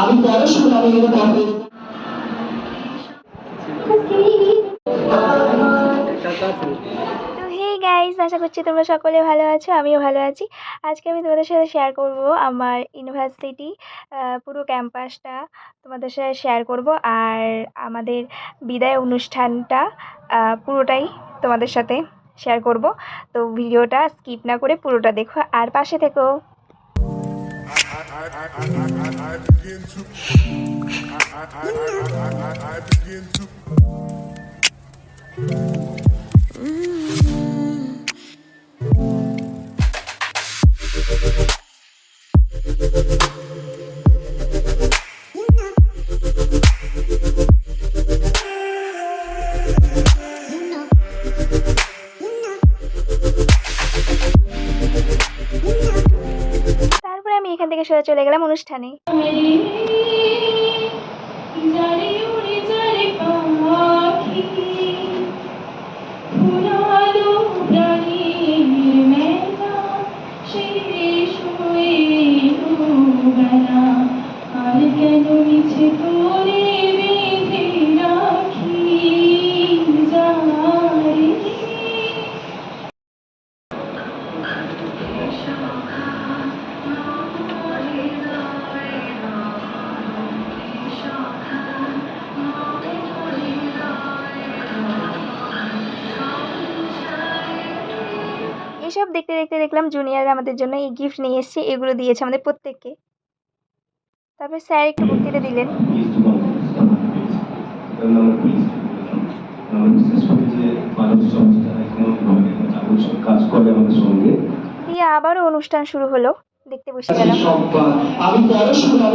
আমি পড়াশোনা গাইস আশা করছি তোমরা সকলে ভালো আছো, আমিও ভালো আছি। আজকে আমি তোমাদের সাথে শেয়ার করব আমার ইউনিভার্সিটি পুরো ক্যাম্পাসটা তোমাদের সাথে শেয়ার করব আর আমাদের বিদায় অনুষ্ঠানটা পুরোটাই তোমাদের সাথে শেয়ার করব। তো ভিডিওটা স্কিপ না করে পুরোটা দেখো, আর পাশে থেকো। i begin to mm. আমি এখান থেকে সোজা চলে গেলাম অনুষ্ঠানে। এসব দেখতে দেখতে দেখলাম জুনিয়ররা আমাদের জন্য এই গিফট নিয়ে এসছে, এগুলো দিয়েছে আমাদের প্রত্যেককে। তারপর স্যার একটু বক্তৃতা দিলেন। দিয়ে আবারও অনুষ্ঠান শুরু হলো, দেখতে বসে গেলাম। আমি পড়াশোনা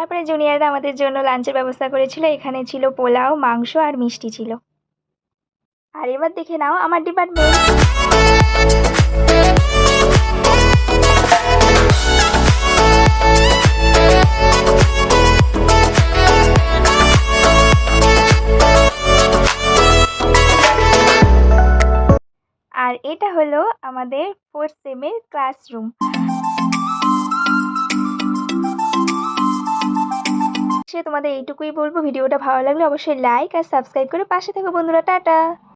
তারপরে জুনিয়ররা আমাদের জন্য লাঞ্চের ব্যবস্থা করেছিল। এখানে ছিল পোলাও, মাংস আর মিষ্টি ছিল। আর এবার দেখে নাও আমার ডিপার্টমেন্ট আর এটা হলো আমাদের ফোর্থ সেমের ক্লাসরুম সে তোমাদের এইটুকুই বলব। ভিডিওটা ভালো লাগলে অবশ্যই লাইক আর সাবস্ক্রাইব করে পাশে থেকো বন্ধুরা, টাটা।